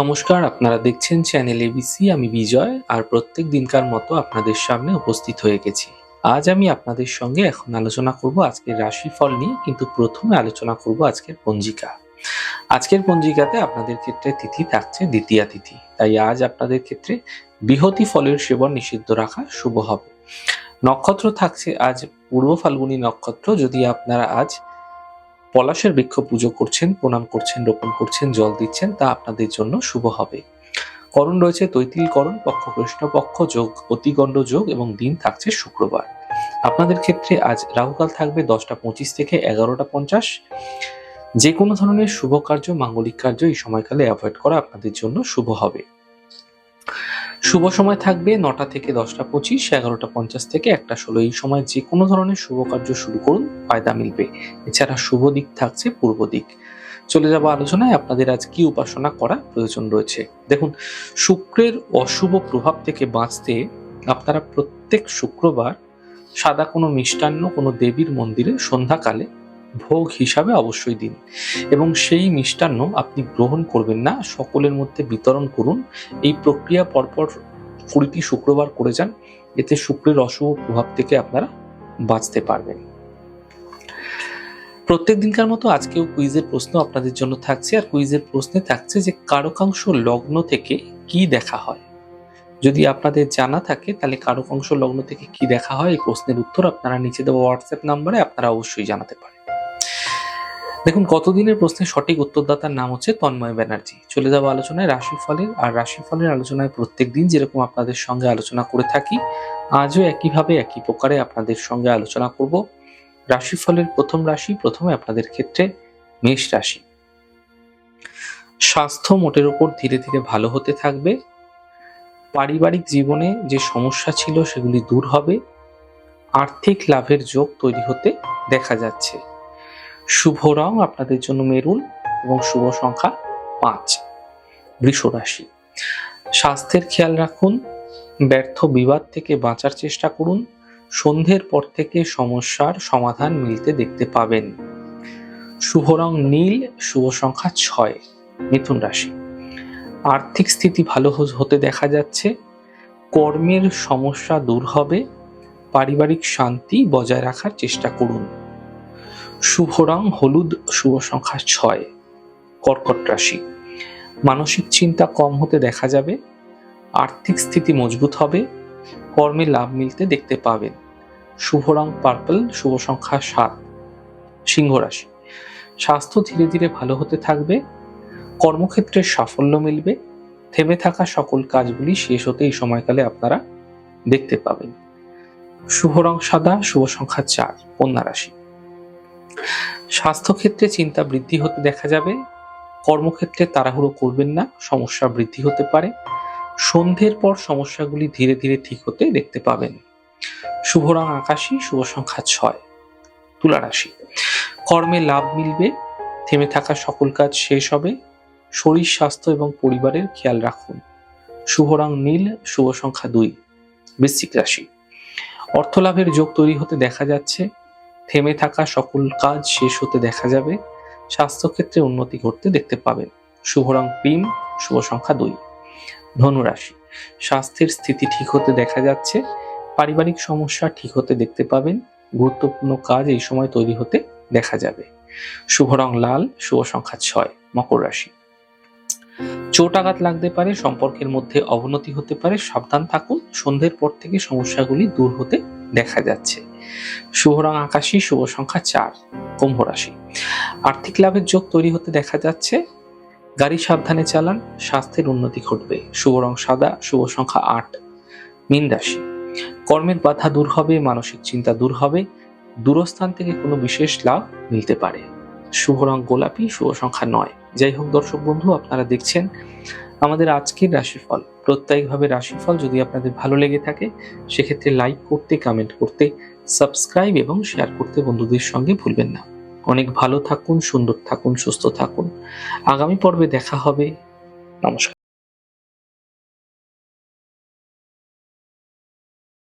নমস্কার, আপনারা দেখছেন চ্যানেল এবিসি আমি বিজয়, আর প্রত্যেক দিনকার মতো আপনাদের সামনে উপস্থিত হয়ে গেছি। আজ আমি আপনাদের সঙ্গে এখন আলোচনা করব আজকের রাশিফল নিয়ে, কিন্তু প্রথমে আলোচনা করব আজকের পঞ্জিকা। আজকের পঞ্জিকাতে আপনাদের ক্ষেত্রে তিথি থাকছে দ্বিতীয়া তিথি, তাই আজ আপনাদের ক্ষেত্রে বৃহতি ফলের সেবন নিষিদ্ধ রাখা শুভ হবে। নক্ষত্র থাকছে আজ পূর্ব ফাল্গুনী নক্ষত্র, যদি আপনারা আজ পলাশের বৃক্ষ পুজো করছেন, প্রণাম করছেন, রোপণ করছেন, জল দিচ্ছেন, তা আপনাদের জন্য শুভ হবে। করণ রয়েছে তৈতিল করণ, পক্ষ কৃষ্ণপক্ষ যোগ অতিগণ্ড যোগ এবং দিন থাকছে শুক্রবার। আপনাদের ক্ষেত্রে আজ রাহুকাল থাকবে দশটা পঁচিশ থেকে এগারোটা পঞ্চাশ। যে কোনো ধরনের শুভ কার্য, মাঙ্গলিক কার্য এই সময়কালে অ্যাভয়েড করা আপনাদের জন্য শুভ হবে। শুভ সময় থাকবে নটা থেকে দশটা পঁচিশ, এগারোটা পঞ্চাশ থেকে একটা ষোলো। এই সময় যে কোনো ধরনের শুভ কার্য শুরু করুন, ফায়দা মিলবে। এছাড়া শুভ দিক থাকছে পূর্ব দিক। চলে যাব আলোচনায়, আপনাদের আজ কি উপাসনা করা প্রয়োজন রয়েছে? দেখুন, শুক্রের অশুভ প্রভাব থেকে বাঁচতে আপনারা প্রত্যেক শুক্রবার সাদা কোনো মিষ্টান্ন কোনো দেবীর মন্দিরে সন্ধ্যাকালে ভোগ হিসাবে অবশ্যই দিন। এবং সেই মিষ্টান্ন আপনি গ্রহণ করবেন না, সকলের মধ্যে বিতরণ করুন। এই প্রক্রিয়া পরপর কুড়িটি শুক্রবার করে যান, এতে শুক্রের অশুভ প্রভাব থেকে আপনারা বাঁচতে পারবেন। প্রত্যেক দিনকার মতো আজকেও কুইজের প্রশ্ন আপনাদের জন্য থাকছে, আর কুইজের প্রশ্নে থাকছে যে কারকাংশ লগ্ন থেকে কি দেখা হয়? যদি আপনাদের জানা থাকে, তাহলে কারকাংশ লগ্ন থেকে কি দেখা হয়, এই প্রশ্নের উত্তর আপনারা নিচে দেওয়া হোয়াটসঅ্যাপ নাম্বারে আপনারা অবশ্যই জানাতে পারেন। দেখুন, কতদিনের প্রশ্নের সঠিক উত্তরদাতার নাম হচ্ছে তন্ময় ব্যানার্জি। চলে যাব আলোচনায় রাশিফলের, আর রাশিফলের আলোচনায় প্রত্যেক দিন যেরকম আপনাদের সঙ্গে আলোচনা করে থাকি, আজও একইভাবে একই প্রকারে আপনাদের সঙ্গে আলোচনা করব। রাশিফলের প্রথম রাশি, প্রথমে আপনাদের ক্ষেত্রে মেষ রাশি। স্বাস্থ্য মোটের উপর ধীরে ধীরে ভালো হতে থাকবে। পারিবারিক জীবনে যে সমস্যা ছিল, সেগুলি দূর হবে। আর্থিক লাভের যোগ তৈরি হতে দেখা যাচ্ছে। শুভ রং আপনাদের জন্য মেরুন এবং শুভ সংখ্যা পাঁচ। বৃষ রাশি। স্বাস্থ্যের খেয়াল রাখুন, ব্যর্থ বিবাদ থেকে বাঁচার চেষ্টা করুন, সন্ধ্যের পর থেকে সমস্যার সমাধান মিলতে দেখতে পাবেন। শুভ রং নীল, শুভ সংখ্যা ছয়, মিথুন রাশি। আর্থিক স্থিতি ভালো হতে দেখা যাচ্ছে, কর্মের সমস্যা দূর হবে, পারিবারিক শান্তি বজায় রাখার চেষ্টা করুন। শুভ রং হলুদ, শুভ সংখ্যা ছয়, কর্কট রাশি। মানসিক চিন্তা কম হতে দেখা যাবে, আর্থিক স্থিতি মজবুত হবে, কর্মে লাভ মিলতে দেখতে পাবেন। শুভ রং পার্পল, শুভ সংখ্যা সাত, সিংহ রাশি। স্বাস্থ্য ধীরে ধীরে ভালো হতে থাকবে, কর্মক্ষেত্রে সাফল্য মিলবে, থেমে থাকা সকল কাজগুলি শেষ হতে এই সময়কালে আপনারা দেখতে পাবেন। শুভ রং সাদা, শুভ সংখ্যা চার, কন্যা রাশি। স্বাস্থ্যক্ষেত্রে চিন্তা বৃদ্ধি হতে দেখা যাবে, কর্মক্ষেত্রে তাড়াহুড়ো করবেন না, সমস্যা বৃদ্ধি হতে পারে, সন্ধ্যের পর সমস্যাগুলি ধীরে ধীরে ঠিক হতে দেখতে পাবেন। শুভ রং আকাশী, শুভ সংখ্যা ছয়, তুলা রাশি। কর্মে লাভ মিলবে, থেমে থাকা সকল কাজ শেষ হবে, শরীর, স্বাস্থ্য এবং পরিবারের খেয়াল রাখুন। শুভ রং নীল, শুভ সংখ্যা দুই, বৃশ্চিক রাশি। অর্থ লাভের যোগ তৈরি হতে দেখা যাচ্ছে থেমে থাকা সকল কাজ শেষ হতে দেখা যাবে। স্বাস্থ্যক্ষেত্রে উন্নতি ঘটতে দেখতে পাবেন। শুভ রং ক্রিম, শুভ সংখ্যা দুই। ধনুরাশি। স্বাস্থ্যের স্থিতি ঠিক হতে দেখা যাচ্ছে। পারিবারিক সমস্যা ঠিক হতে দেখতে পাবেন। গুরুত্বপূর্ণ কাজ এই সময় তৈরি হতে দেখা যাবে। শুভ রং লাল, শুভ সংখ্যা ছয়, মকর রাশি। চোট আঘাত লাগতে পারে, সম্পর্কের মধ্যে অবনতি হতে পারে, সাবধান থাকুন। সন্ধ্যের পর থেকে সমস্যাগুলি দূর হতে দেখা যাচ্ছে। শুভ রং আকাশী শুভ সংখ্যা চার, কুম্ভ রাশি। আর্থিক লাভের যোগ তৈরি হতে দেখা যাচ্ছে। গাড়ি সাবধানে চালান, স্বাস্থ্যের উন্নতি ঘটবে। শুভ রং সাদা, শুভ সংখ্যা আট, মীন রাশি। কর্মের বাধা দূর হবে, মানসিক চিন্তা দূর হবে। দূরস্থান থেকে কোনো বিশেষ লাভ মিলতে পারে। শুভ রং গোলাপি, শুভ সংখ্যা নয়। যাই হোক দর্শক বন্ধু, আপনারা দেখছেন আমাদের আজকের রাশিফল। প্রত্যয়িকভাবে রাশিফল যদি আপনাদের ভালো লেগে থাকে, সেক্ষেত্রে লাইক করতে কমেন্ট করতে সাবস্ক্রাইব এবং শেয়ার করতে বন্ধুদের সঙ্গে ভুলবেন না। অনেক ভালো থাকুন, সুন্দর থাকুন, সুস্থ থাকুন। আগামী পর্বে দেখা হবে। নমস্কার।